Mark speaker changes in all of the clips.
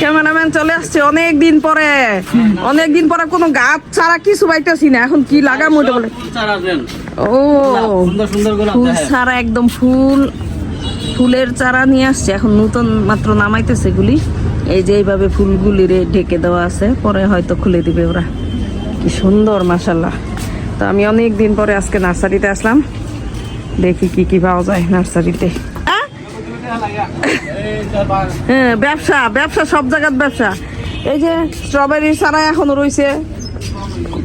Speaker 1: Cameraman চলে আসছে অনেক দিন পরে। অনেক দিন পরে কোনো গাছ ছাড়া কিছু পাইতেছি না। এখন কি লাগাম ওটা বলে। ও, ফুল। ছাড়া একদম ফুল, ফুলের চারা নিয়ে আসছে। এখন নতুন মাত্র নামাইতেছে এগুলি এই যে এইভাবে ফুলগুলি রে ঢেকে দেওয়া আছে। পরে হয়তো খুলে দিবে ওরা। কি সুন্দর মাসাল্লাহ তো আমি অনেক দিন পরে আজকে নার্সারিতে আসলাম। দেখি কি কি পাওয়া যায় নার্সারিতে? হ্যাঁ ব্যবসা ব্যবসা সব জায়গার ব্যবসা। এই যে স্ট্রবেরি চারা এখনও রয়েছে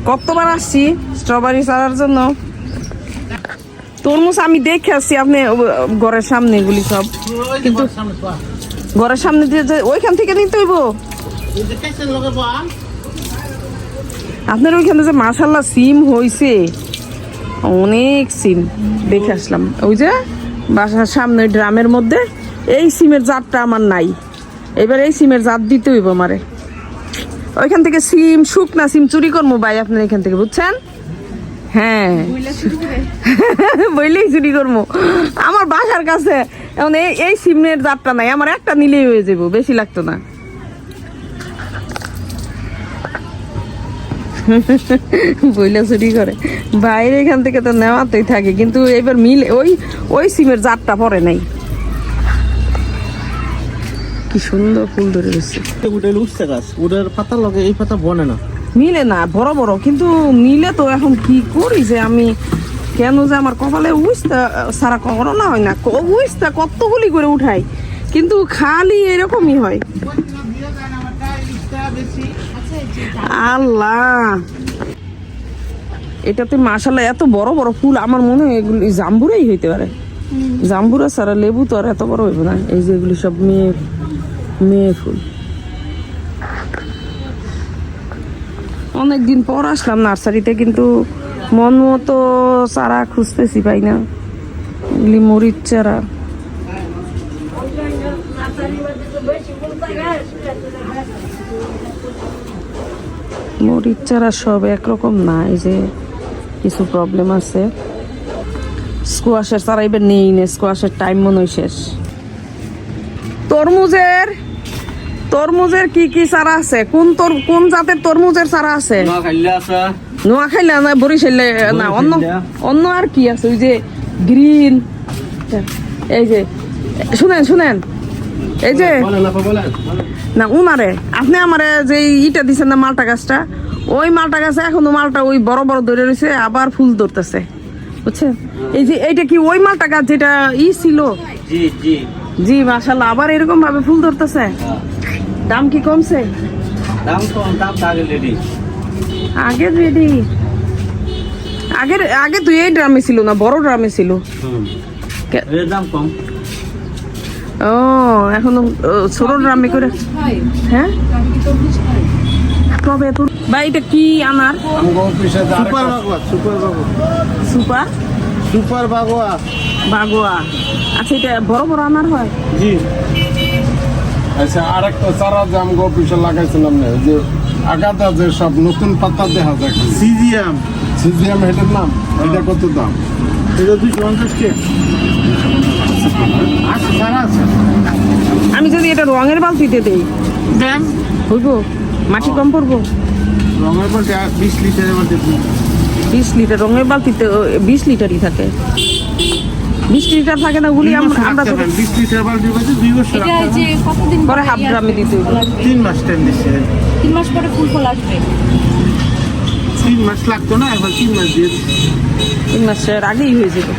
Speaker 1: কতবার আসছি স্ট্রবেরি চারার জন্য? তরমুজ আমি দেখে আসছি, আপনি ঘরের সামনে এগুলি সব। কিন্তু ঘরের সামনে দিয়ে ওইখান থেকে নিতে হইব? আপনার ওইখানে যে মাসাল্লাহ সিম হইছে। অনেক সিম। দেখে আসলাম। ওই যে বাসার সামনে ড্রামের মধ্যে। এই সিমের জাতটা আমার নাই। এবার এই সিমের জাত দিতে হইব আমারে। ওইখান থেকে সিম, শুকনা সিম চুরি করব ভাই আপনার এখান থেকে, বুঝছেন? হ্যাঁ। বইলেই চুরি করব আমার বাসার কাছে, এখন এই এই সিমের জাতটা নাই, আমার একটা নিলেই হয়ে যাব বেশি লাগতো না। বইলে চুরি করে। বাইরে এখান থেকে তো নেওয়াতেই থাকে, কিন্তু এবার মিল, ওই ওই সিমের জাতটা পরে নাই। কি সুন্দর ফুল ধরে রয়েছে।
Speaker 2: ওটা উঠছে গাছ। ওটার পাতা লগে এই পাতা বনে না।
Speaker 1: মিলে না বড় বড়। কিন্তু মিলে তো এখন কি করি যে আমি কেন যে আমার কপালে উইসটা সারা করোনা হয় না ক- উইসটা কতগুলি করে উঠাই। কিন্তু খালি এরকমই হয়। আল্লাহ! এটাতে মাসাল্লাহ এত বড় বড় ফুল আমার মনে হয় এগুলি জাম্বুরাই হইতে পারে। জাম্বুরা ছাড়া লেবু তো আর এত বড় হইবে না। এই যে এগুলি সব মেয়ে মেয়ে ফুল। অনেকদিন পর আসলাম নার্সারিতে, কিন্তু মন মতো চারা খুঁজতেছি পাই না। এগুলি মরিচ চারা। মরিচ চারা সব একরকম না, এই যে কিছু প্রবলেম আছে। স্কোয়াশের চারা এবার নেই না স্কোয়াশের টাইম মনে হয় শেষ। তরমুজের তরমুজের কি কি চারা আছে? কোন তর কোন জাতের তরমুজের চারা আছে?
Speaker 2: নোয়া খাইলে আছে।
Speaker 1: নোয়াখাইলে না বরিশাইলে না অন্য অন্য আর কি আছে? ওই যে গ্রিন এই যে শুনেন শুনেন। এই যে না উনারে আপনি আমারে যে ইটা দিছেন না মালটা গাছটা ওই মালটা গাছে এখনও মালটা ওই বড় বড় ধরে রয়েছে আবার ফুল ধরতেছে। বুঝছেন? এই যে এইটা কি ওই মালটা গাছ যেটা ই ছিল?
Speaker 2: জি জি।
Speaker 1: জি মাশাল্লাহ আবার এরকম ভাবে ফুল ধরতেছে? দাম কি কমছে?
Speaker 2: দাম কম দাম আগে লেডি
Speaker 1: আগে রেডি আগের আগে তুই এই ড্রামে ছিল না বড় ড্রামে ছিল।
Speaker 2: এর দাম কম।
Speaker 1: ও এখন ছোট ড্রামে করে হ্যাঁ? কবে তোর ভাই এটা কি আনার?
Speaker 3: সুপার বাগোয়া সুপার বাগোয়া।
Speaker 1: সুপার?
Speaker 3: সুপার বাগোয়া।
Speaker 1: বাগোয়া। আচ্ছা এটা বড় বড় আনার হয়?
Speaker 3: জি। আচ্ছা আরেকটা চারা যে আমি অফিসে লাগাইছিলাম না ওই যে আগাদা যে সব নতুন পাতা দেখা যায় সিজিএম। সিজিএম এটার নাম? এটা কত দাম? এটা দুশো পঞ্চাশ কে? আছে।
Speaker 1: আমি যদি এটা রঙের বালতিতে দেই।
Speaker 3: দেন।
Speaker 1: হইব? মাটি কম পড়ব?
Speaker 3: রঙের বলতে বিশ লিটারের মধ্যে
Speaker 1: বিশ লিটার রঙের বালতিতে বিশ লিটারই থাকে। বিশ লিটার থাকে না ওগুলি আমরা আমরা তো
Speaker 3: বিশ লিটার বালতি বাজে 2 বছর
Speaker 4: এটা যে কতদিন
Speaker 1: পরে হাফ ড্রামে দিতে হবে?
Speaker 3: তিন মাস টাইম দিছে।
Speaker 4: তিন মাস পরে ফুল ফল আসবে?
Speaker 3: তিন মাস লাগতো না এখন তিন মাস দিয়ে দিচ্ছে।
Speaker 1: তিন মাসের আগেই হয়ে যাবে।